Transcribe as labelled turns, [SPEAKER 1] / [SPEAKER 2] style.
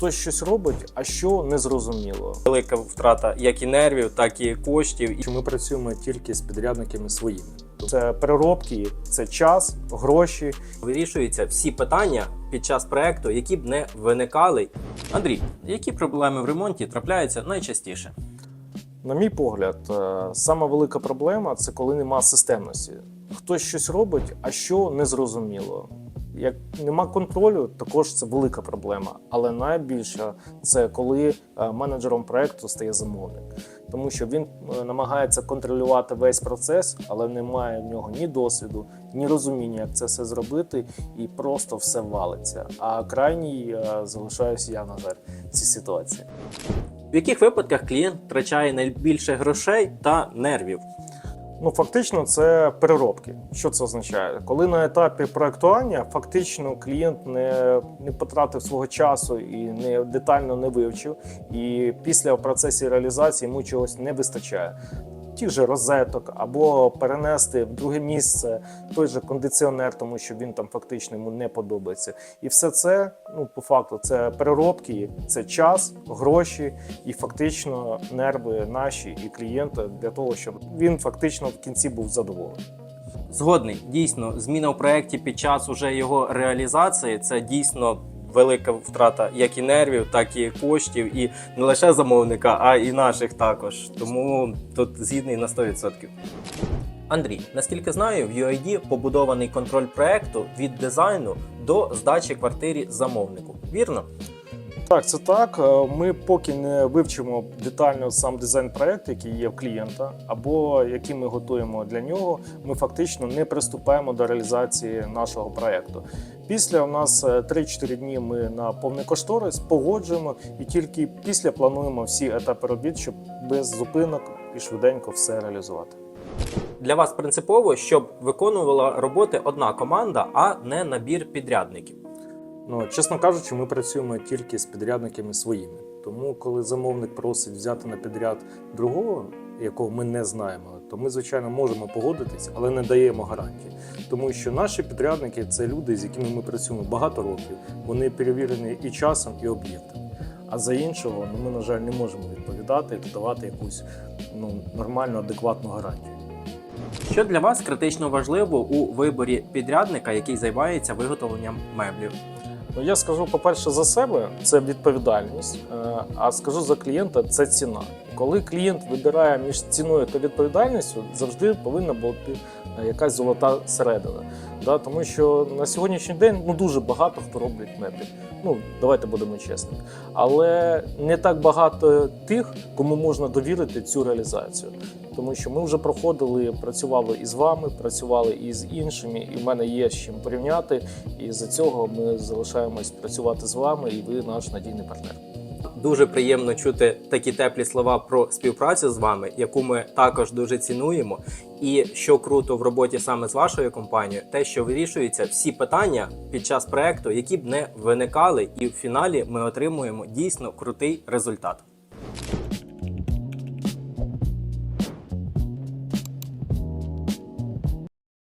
[SPEAKER 1] Хтось щось робить, а що не зрозуміло.
[SPEAKER 2] Велика втрата як і нервів, так і коштів.
[SPEAKER 1] Що ми працюємо тільки з підрядниками своїми. Це переробки, це час, гроші.
[SPEAKER 2] Вирішуються всі питання під час проекту, які б не виникали. Андрій, які проблеми в ремонті трапляються найчастіше?
[SPEAKER 1] На мій погляд, е, сама велика проблема це коли нема системності. Хтось щось робить, а що не зрозуміло. Як нема контролю, також це велика проблема. Але найбільша це коли е, менеджером проекту стає замовник, тому що він е, намагається контролювати весь процес, але немає в нього ні досвіду, ні розуміння, як це все зробити, і просто все валиться. А крайній е, залишаюся я, на жаль, в цій ситуації.
[SPEAKER 2] В яких випадках клієнт втрачає найбільше грошей та нервів?
[SPEAKER 1] Ну, фактично, це переробки. Що це означає? Коли на етапі проектування фактично клієнт не, не потратив свого часу і не детально не вивчив, і після в процесі реалізації йому чогось не вистачає. Тих же розеток або перенести в друге місце той же кондиціонер, тому що він там фактично йому не подобається. І все це, ну по факту, це переробки, це час, гроші і фактично нерви наші і клієнта для того, щоб він фактично в кінці був задоволений.
[SPEAKER 2] Згодний, дійсно, зміна в проєкті під час уже його реалізації це дійсно велика втрата як і нервів, так і коштів, і не лише замовника, а і наших також. Тому тут згідний на 100%. Андрій, наскільки знаю, в UID побудований контроль проекту від дизайну до здачі квартирі замовнику. Вірно?
[SPEAKER 1] Так, це так. Е, Ми поки не вивчимо детально сам дизайн проекту, який є в клієнта, або який ми готуємо для нього, ми фактично не приступаємо до реалізації нашого проекту. Після у нас е, 3-4 дні ми на повний кошторис погоджуємо і тільки після плануємо всі етапи робіт, щоб без зупинок і швиденько все реалізувати.
[SPEAKER 2] Для вас принципово, щоб виконувала роботи одна команда, а не набір підрядників.
[SPEAKER 1] Ну, чесно кажучи, ми працюємо тільки з підрядниками своїми. Тому, коли замовник просить взяти на підряд другого, якого ми не знаємо, то ми, звичайно, можемо погодитись, але не даємо гарантії. Тому що наші підрядники це люди, з якими ми працюємо багато років. Вони перевірені і часом, і об'єктом. А за іншого, ну, ми, на жаль, не можемо відповідати і давати якусь ну, нормальну, адекватну гарантію.
[SPEAKER 2] Що для вас критично важливо у виборі підрядника, який займається виготовленням меблів?
[SPEAKER 1] Ну, я скажу, по-перше, за себе це відповідальність, е, а скажу за клієнта це ціна. Коли клієнт вибирає між ціною та відповідальністю, завжди повинна бути е, якась золота середина. Да? Тому що на сьогоднішній день ну, дуже багато хто робить меблі. Ну, давайте будемо чесні. Але не так багато тих, кому можна довірити цю реалізацію. Тому що ми вже проходили, працювали і з вами, працювали і з іншими, і в мене є з чим порівняти. І за цього ми залишаємось працювати з вами, і ви наш надійний партнер.
[SPEAKER 2] Дуже приємно чути такі теплі слова про співпрацю з вами, яку ми також дуже цінуємо. І що круто в роботі саме з вашою компанією, те, що вирішуються всі питання під час проекту, які б не виникали, і в фіналі ми отримуємо дійсно крутий результат.